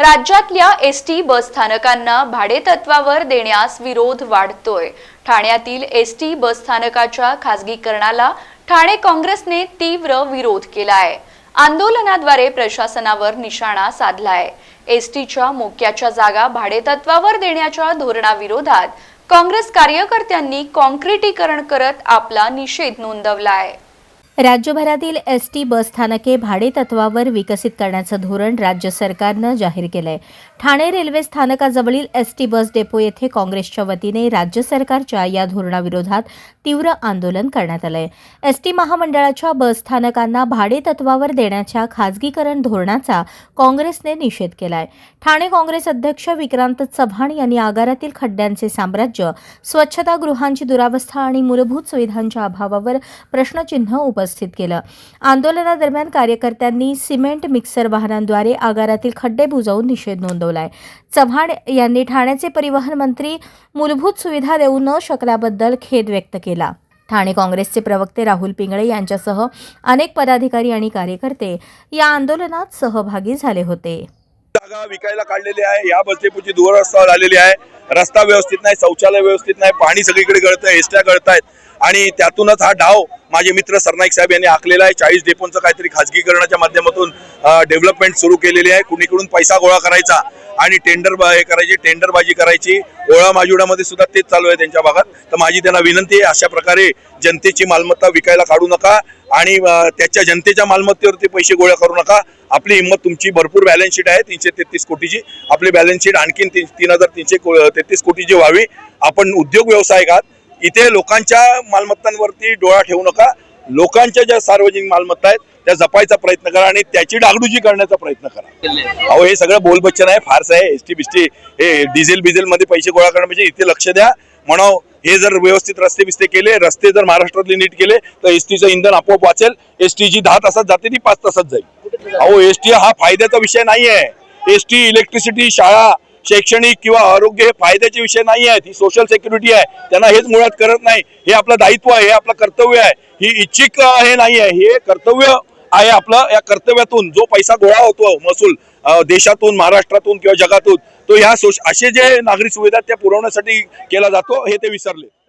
राज्यातल्या S T बसस्थानकांना भाडेतत्वावर देण्यास विरोध वाढतोय. ठाण्यातील एस टी बसस्थानकाच्या खासगीकरणाला ठाणे काँग्रेसने तीव्र विरोध केलाय. आंदोलनाद्वारे प्रशासनावर निशाणा साधलाय. एस टीच्या मोक्याच्या जागा भाडेतत्वावर देण्याच्या धोरणाविरोधात काँग्रेस कार्यकर्त्यांनी कॉन्क्रिटीकरण करत आपला निषेध नोंदवलाय. राज्यभरातील एस टी बसस्थानके भाडेतत्वावर विकसित करण्याचं धोरण राज्य सरकारनं जाहीर केलंय. ठाणे रेल्वे स्थानकाजवळील एस टी बस डेपो येथे काँग्रेसच्या वतीने राज्य सरकारच्या या धोरणाविरोधात तीव्र आंदोलन करण्यात आलंय. एस टी महामंडळाच्या बसस्थानकांना भाडेतत्वावर देण्याच्या खाजगीकरण धोरणाचा काँग्रेसने निषेध केलाय. ठाणे काँग्रेस अध्यक्ष विक्रांत चव्हाण यांनी आगारातील खड्ड्यांचे साम्राज्य स्वच्छतागृहांची दुरावस्था आणि मूलभूत सुविधांच्या अभावावर प्रश्नचिन्ह उपस्थित केलं. आंदोलनादरम्यान कार्यकर्त्यांनी सिमेंट मिक्सर वाहनांद्वारे आगारातील खड्डे बुजवून निषेध नोंदवलाय. चव्हाण यांनी ठाण्याचे परिवहन मंत्री मूलभूत सुविधा देऊ न शकल्याबद्दल खेद व्यक्त केला. ठाणे काँग्रेसचे प्रवक्ते राहुल पिंगळे यांच्यासह अनेक पदाधिकारी आणि कार्यकर्ते या आंदोलनात सहभागी झाले होते. जागा विकायला काढलेली आहे. या बस दुरवस्था झालेली आहे. रस्ता व्यवस्थित नाही शौचालय व्यवस्थित नाही. पाणी सगळीकडे गळत आहे एसट्या गळत आहेत आणि त्यातूनच हा डाव माझे मित्र सरनाईक साहेब यांनी आखलेला आहे. चाळीस डेपोंचं काहीतरी खाजगीकरणाच्या माध्यमातून डेव्हलपमेंट सुरू केलेली आहे. कुणीकडून पैसा गोळा करायचा आणि टेंडर हे करायची टेंडरबाजी करायची ओळा माजुडामध्ये सुद्धा तेच चालू आहे त्यांच्या भागात. तर माझी त्यांना विनंती आहे अशा प्रकारे जनतेची मालमत्ता विकायला काढू नका आणि त्याच्या जनतेच्या मालमत्तेवरती पैसे गोळा करू नका. आपली हिंमत तुमची भरपूर बॅलन्स शीट आहे तीनशे तेहतीस कोटीची. आपली बॅलन्स शीट आणखीन तीन तीन हजार तीनशे तेहतीस कोटीची व्हावी. आपण उद्योग व्यवसाय आहात इथे लोकांच्या मालमत्तांवरती डोळा ठेवू नका. लोकांच्या ज्या सार्वजनिक मालमत्ता आहेत त्या जपायचा प्रयत्न करा आणि त्याची डागडुजी करण्याचा प्रयत्न करा. अहो हे सगळं बोलबच्चन आहे फारसं आहे एस टी बिस्टी हे डिझेल बिझेल मध्ये पैसे गोळा करणं म्हणजे इथे लक्ष द्या. म्हणा हे जर व्यवस्थित रस्ते बिस्ते केले रस्ते जर महाराष्ट्रातले नीट केले तर एस टीचं इंधन आपोआप वाचेल. एस टी दहा तासात जाते ती पाच तासात जाईल. अहो एस टी हा फायद्याचा विषय नाही आहे एस टी इलेक्ट्रिसिटी शाळा शैक्षणिक किंवा आरोग्य हे फायद्याचे विषय नाही आहेत ही सोशल सेक्युरिटी आहे. त्यांना हेच मुळात करत नाही. हे आपलं दायित्व आहे हे आपलं कर्तव्य आहे. ही इच्छिक हे नाही आहे. हे कर्तव्य आहे आपलं या कर्तव्यातून जो पैसा गोळा होतो महसूल देशातून महाराष्ट्रातून किंवा जगातून तो ह्या सोश असे जे नागरी सुविधा त्या पुरवण्यासाठी केला जातो हे ते विसरले.